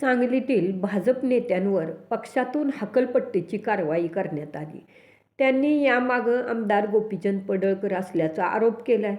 सांगलीतील भाजप नेत्यांवर पक्षातून हकलपट्टीची कारवाई करण्यात आली. त्यांनी यामागं आमदार गोपीचंद पडळकर असल्याचा आरोप केला आहे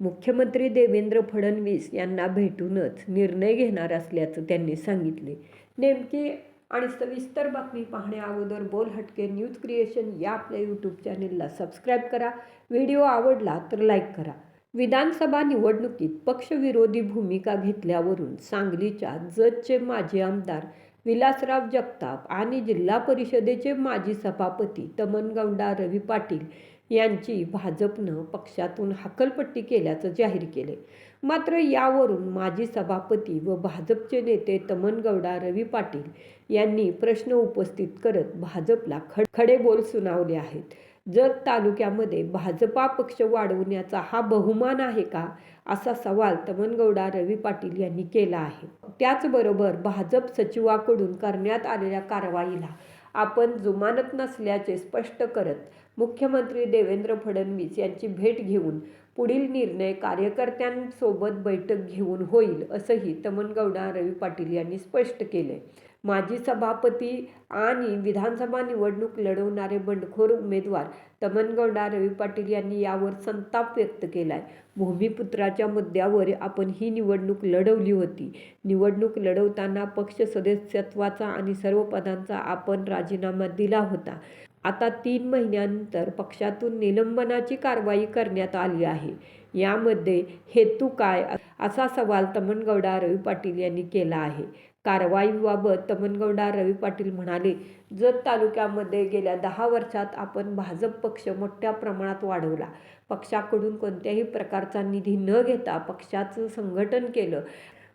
मुख्यमंत्री देवेंद्र फडणवीस यांना भेटूनच निर्णय घेणार असल्याचं त्यांनी सांगितले. नेमकी आणि सविस्तर बातमी पाहण्या अगोदर बोल हटके न्यूज क्रिएशन या आपल्या यूट्यूब चॅनेलला सबस्क्राईब करा. व्हिडिओ आवडला तर लाईक करा. विधानसभा निवडणुकीत पक्षविरोधी भूमिका घेतल्यावरून सांगलीच्या जतचे माजी आमदार विलासराव जगताप आणि जिल्हा परिषदेचे माजी सभापती तमनगौंडा रवी पाटील यांची भाजपनं पक्षातून हकलपट्टी केल्याचं जाहीर केले. मात्र यावरून माजी सभापती व भाजपचे नेते तमनगौडा रवी पाटील यांनी प्रश्न उपस्थित करत भाजपला खड खडे बोल सुनावले आहेत. जत तालुक्यामध्ये भाजपा पक्ष वाढवण्याचा हा बहुमान आहे का? असा सवाल तमनगौडा रवी पाटील यांनी केला आहे. त्याचबरोबर भाजप सचिवाकडून करण्यात आलेल्या कारवाईला आपण जुमानत नसल्याचे स्पष्ट करत मुख्यमंत्री देवेंद्र फडणवीस यांची भेट घेऊन पुढील निर्णय कार्यकर्त्यांसोबत बैठक घेऊन होईल असंही तमनगौडा रवी पाटील यांनी स्पष्ट केले माजी सभापती आणि विधानसभा निवडणूक लढवणारे बंडखोर उमेदवार तमनगौडा रवी पाटील यांनी यावर संताप व्यक्त केला आहे भूमिपुत्राच्या मुद्द्यावर आपण ही निवडणूक लढवली होती. निवडणूक लढवताना पक्ष सदस्यत्वाचा आणि सर्व पदांचा आपण राजीनामा दिला होता. आता तीन महिन्यानंतर पक्षातून निलंबनाची कारवाई करण्यात आली आहे. यामध्ये हेतू काय? असा सवाल तमनगौडा रवी पाटील यांनी केला आहे. कारवाईबाबत तमनगौडा रवी पाटील म्हणाले जत तालुक्यामध्ये गेल्या दहा वर्षात आपण भाजप पक्ष मोठ्या प्रमाणात वाढवला. पक्षाकडून कोणत्याही प्रकारचा निधी न घेता पक्षाचं संघटन केलं.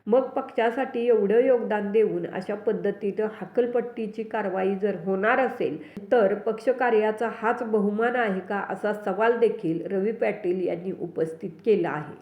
मग पक्षासाठी एवढं योगदान देऊन अशा पद्धतीनं हकलपट्टीची कारवाई जर होणार असेल तर पक्षकार्याचा हाच बहुमान आहे का असा सवाल देखील रवी पाटील यांनी उपस्थित केला आहे.